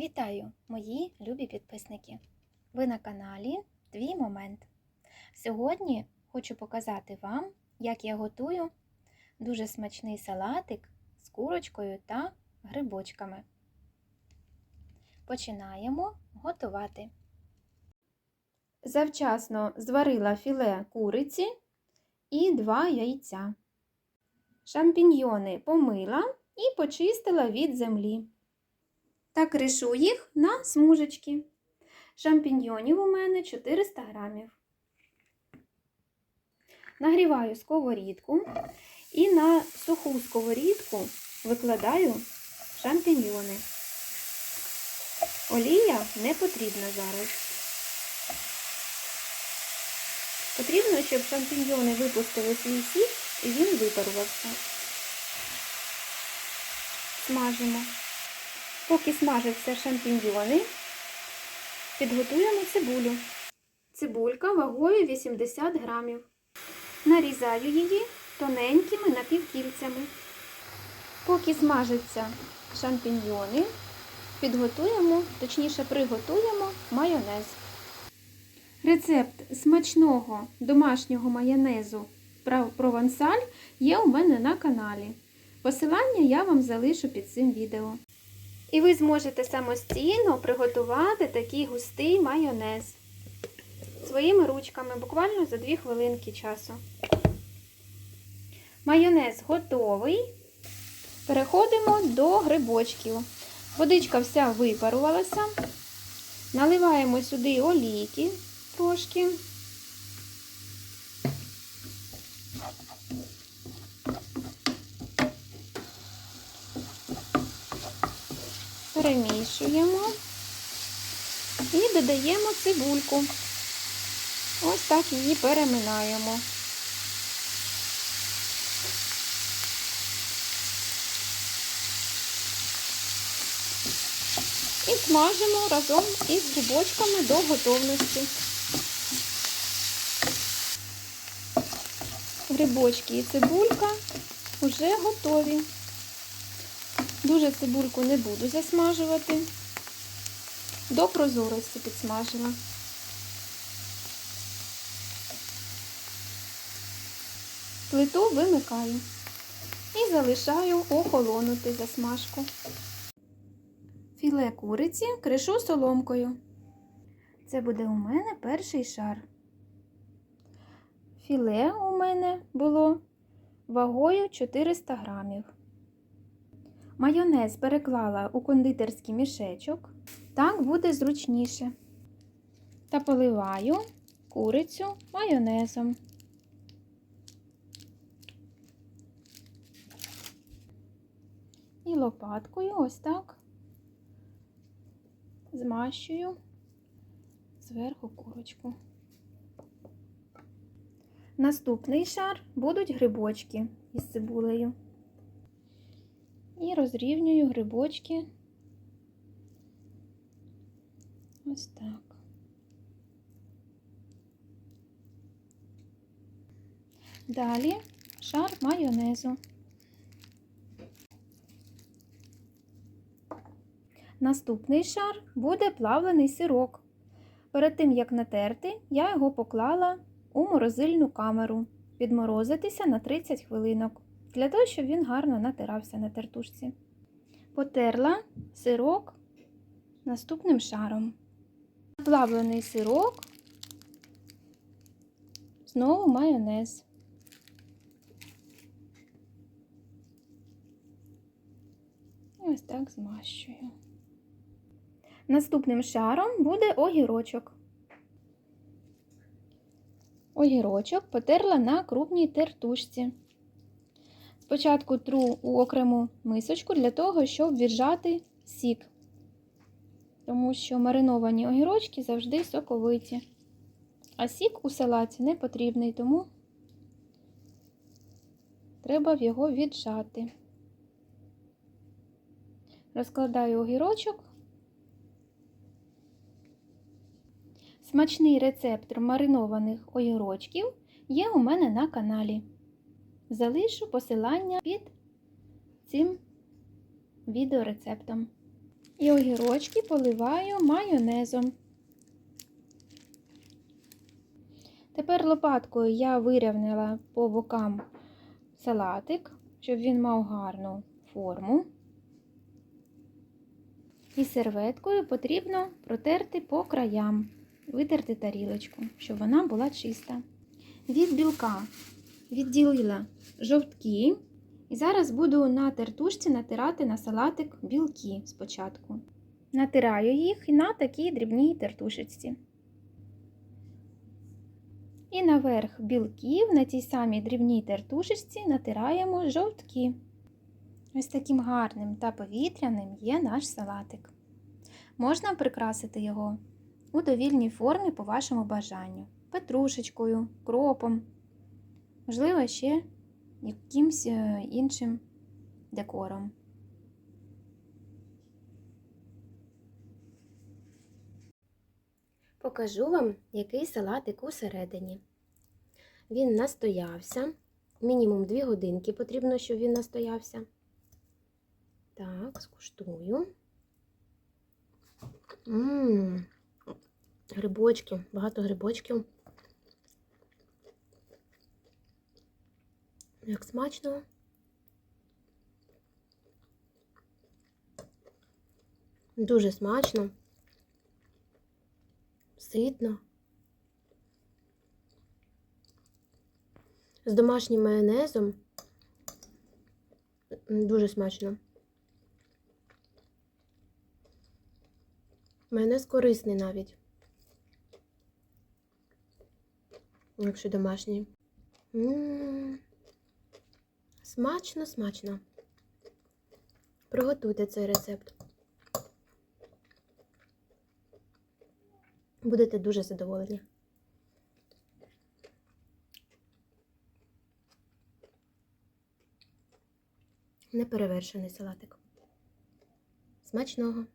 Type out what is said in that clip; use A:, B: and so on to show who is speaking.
A: Вітаю, мої любі підписники! Ви на каналі Твій Момент. Сьогодні хочу показати вам, як я готую дуже смачний салатик з курочкою та грибочками. Починаємо готувати. Завчасно зварила філе куриці і два яйця. Шампіньйони помила і почистила від землі та кришу їх на смужечки. Шампіньйонів у мене 400 грамів. Нагріваю сковорідку і на суху сковорідку викладаю шампіньйони. Олія не потрібна зараз. Потрібно, щоб шампіньйони випустили свій сік і він випарувався. Смажимо. Поки смажаться шампіньйони, підготуємо цибулю. Цибулька вагою 80 грамів. Нарізаю її тоненькими напівкільцями. Поки смажаться шампіньйони, підготуємо, точніше приготуємо майонез. Рецепт смачного домашнього майонезу провансаль є у мене на каналі. Посилання я вам залишу під цим відео. І ви зможете самостійно приготувати такий густий майонез своїми ручками, буквально за 2 хвилинки часу. Майонез готовий. Переходимо до грибочків. Водичка вся випарувалася. Наливаємо сюди олійки трошки. Перемішуємо і додаємо цибульку. Ось так її переминаємо. І смажимо разом із грибочками до готовності. Грибочки і цибулька вже готові. Дуже цибульку не буду засмажувати, до прозорості підсмажила. Плиту вимикаю і залишаю охолонути засмажку. Філе куриці кришу соломкою. Це буде у мене перший шар. Філе у мене було вагою 400 грамів. Майонез переклала у кондитерський мішечок. Так буде зручніше. Та поливаю курицю майонезом. І лопаткою ось так змащую зверху курочку. Наступний шар будуть грибочки із цибулею і розрівнюю грибочки ось так. Далі шар майонезу. Наступний шар буде плавлений сирок. Перед тим, як натерти, я його поклала у морозильну камеру підморозитися на 30 хвилинок для того, щоб він гарно натирався на тертушці. Потерла сирок наступним шаром. Плавлений сирок, знову майонез. І ось так змащую. Наступним шаром буде огірочок. Огірочок потерла на крупній тертушці. Спочатку тру у окрему мисочку для того, щоб віджати сік, тому що мариновані огірочки завжди соковиті. А сік у салаті не потрібний, тому треба його віджати. Розкладаю огірочок. Смачний рецепт маринованих огірочків є у мене на каналі. Залишу посилання під цим відеорецептом. І огірочки поливаю майонезом. Тепер лопаткою я вирівняла по бокам салатик, щоб він мав гарну форму. І серветкою потрібно протерти по краям, витерти тарілочку, щоб вона була чиста. Від білка відділила жовтки. І зараз буду на тертушці натирати на салатик білки спочатку. Натираю їх на такій дрібній тертушечці. І наверх білків на тій самій дрібній тертушечці натираємо жовтки. Ось таким гарним та повітряним є наш салатик. Можна прикрасити його у довільній формі по вашому бажанню. Петрушечкою, кропом, можливо, ще якимсь е, іншим декором.
B: Покажу вам, який салатик усередині. Він настоявся. Мінімум 2 годинки потрібно, щоб він настоявся. Так, скуштую. Грибочки, багато грибочків. Як смачно. Дуже смачно. Ситно. З домашнім майонезом. Дуже смачно. Майонез корисний навіть. Якщо домашній. М, Смачно, смачно. Приготуйте цей рецепт. Будете дуже задоволені. Неперевершений салатик. Смачного!